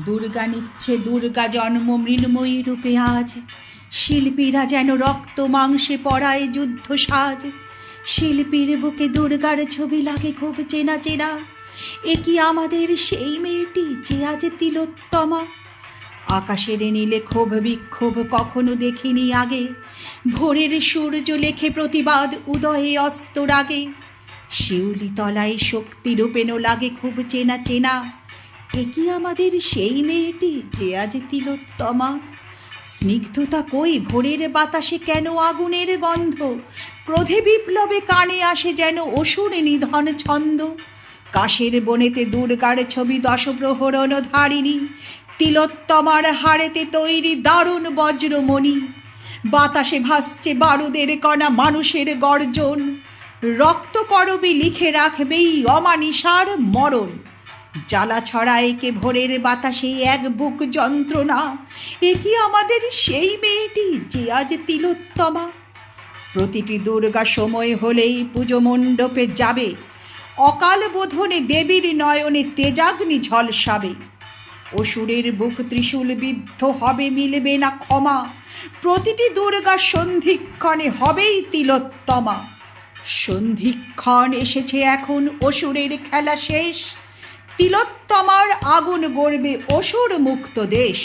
দুর্গা নিচ্ছে দুর্গা জন্ম মৃন্ময়ী রূপে আজ। শিল্পীরা যেন রক্ত মাংসে পড়ায় যুদ্ধ সাজ। শিল্পীর বুকে দুর্গার ছবি লাগে খুব চেনা চেনা। এ কি আমাদের সেই মেয়েটি যে আজ তিলোত্তমা? আকাশের নীলে ক্ষোভ বিক্ষোভ কখনো দেখিনি আগে। ভোরের সূর্য লেখে প্রতিবাদ, উদয়ে অস্ত রাগে। শিউলি তলায় শক্তি রূপেন লাগে খুব চেনা চেনা। কি আমাদের সেই মেয়েটি যে আজ তিলোত্তমা? স্নিগ্ধতা কই ভোরের বাতাসে কেন আগুনের গন্ধ? ক্রোধে বিপ্লবে কানে আসে যেন অসুর নিধন ছন্দ। কাশের বনেতে দুর্গার ছবি দশপ্রহরণ ধারিণী। তিলোত্তমার হাড়েতে তৈরি দারুণ বজ্রমণি। বাতাসে ভাসছে বারুদের কণা মানুষের গর্জন। রক্ত করবি লিখে রাখবেই অমানিসার মরণ। জ্বালা ছড়ায় কে ভোরের বাতাসে এক বুক যন্ত্রণা। এ কি আমাদের সেই মেয়েটি যে আজ তিলোত্তমা? প্রতিটি দুর্গা সময় হলেই পুজো মণ্ডপে যাবে। অকাল বোধনে দেবীর নয়নে তেজাগ্নি ঝলসাবে। অসুরের বুক ত্রিশূল বিদ্ধ হবে, মিলবে না ক্ষমা। প্রতিটি দুর্গা সন্ধিক্ষণে হবেই তিলোত্তমা। সন্ধিক্ষণ এসেছে এখন অসুরের খেলা শেষ। তিলোত্তমার আগুন গড়বে অসুর মুক্ত দেশ।